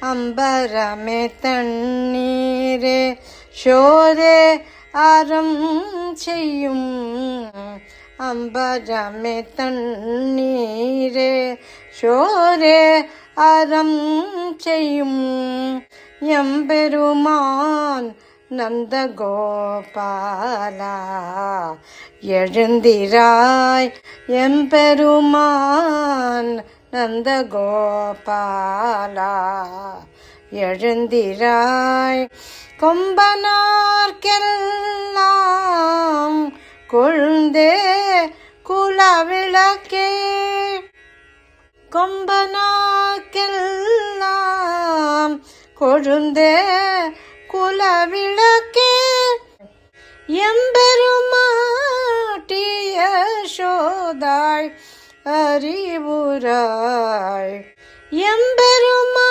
அம்பரமே தண்ணீரே ஷோரே அறம் செய்யும் அம்பரமே தண்ணீரே ஷோரே அறம் செய்யும் எம்பெருமான் நந்தகோபாலா எழுந்திராய் எம்பெருமான் நந்தகோபாலா எழுந்திராய். கொம்பனார்க்கெல்லாம் கொழுந்தே குலவிளக்கே. கொம்பனாக்கெல்லாம் கொழுந்தே குலவிளக்கே. எம்பெருமாட்டிய சோதாய் அறிவுராய் எம்பெருமாட்டிய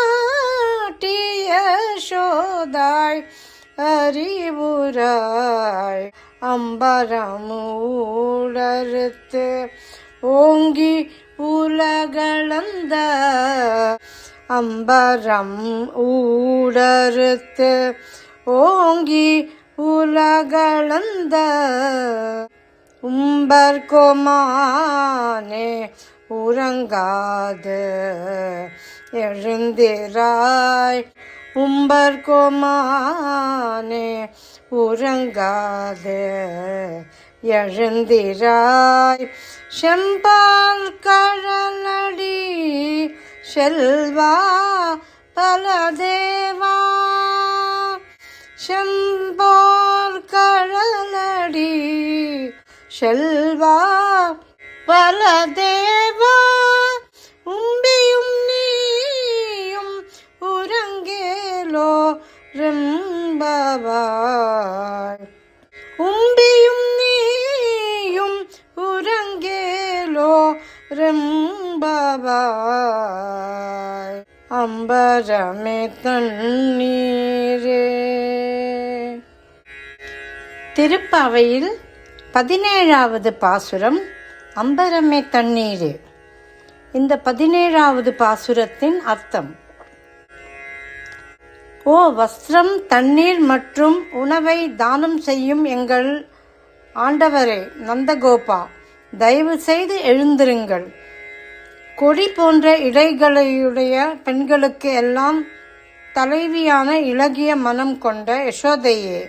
சோதாய் அறிவுராய் அம்பரமூடறுத்து ஓங்கி உலகளந்த அம்பரம் ஊடறுத்து ஓங்கி உலகளந்த உம்பர்கோமானே உறங்காது எழுந்திராய். உம்பர்கோமானே உறங்காது எழுந்திராய். செம்பால் கழலடி செல்வா பல தேவா. செம்பா செல்வா பல தேவா உம்பியும் நீயும் உறங்கேலோ ரெம்பவாய். உம்பியும் நீயும் உறங்கேலோ ரெம்பவாய். அம்பரமே தண்ணீரே. திருப்பாவையில் பதினேழாவது பாசுரம் அம்பரமே தண்ணீரே. இந்த பதினேழாவது பாசுரத்தின் அர்த்தம். ஓ வஸ்திரம் தண்ணீர் மற்றும் உணவை தானம் செய்யும் எங்கள் ஆண்டவரே நந்தகோபா தயவு செய்து எழுந்திருங்கள். கொடி போன்ற இடைகளையுடைய பெண்களுக்கு எல்லாம் தலைவியான இலகிய மனம் கொண்ட யசோதையே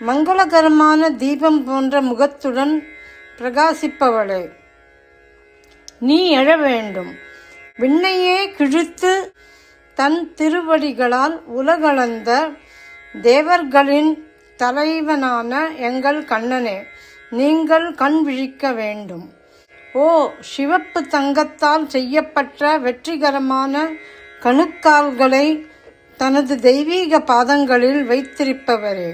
மங்களகரமான தீபம் போன்ற முகத்துடன் பிரகாசிப்பவளே. நீ எழ வேண்டும். விண்ணையே கிழித்து தன் திருவடிகளால் உலகளந்த தேவர்களின் தலைவனான எங்கள் கண்ணனே நீங்கள் கண் விழிக்க வேண்டும். ஓ சிவப்பு தங்கத்தால் செய்யப்பட்ட வெற்றிகரமான கணுக்கால்களை தனது தெய்வீக பாதங்களில் வைத்திருப்பவரே.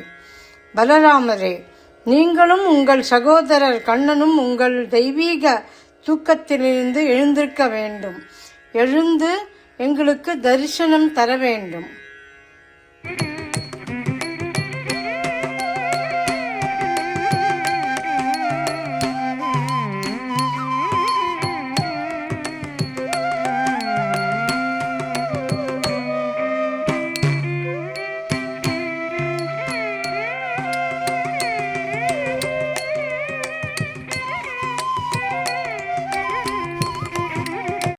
பலராமரே நீங்களும் உங்கள் சகோதரர் கண்ணனும் உங்கள் தெய்வீக தூக்கத்திலிருந்து எழுந்திருக்க வேண்டும். எழுந்து எங்களுக்கு தரிசனம் தர வேண்டும்.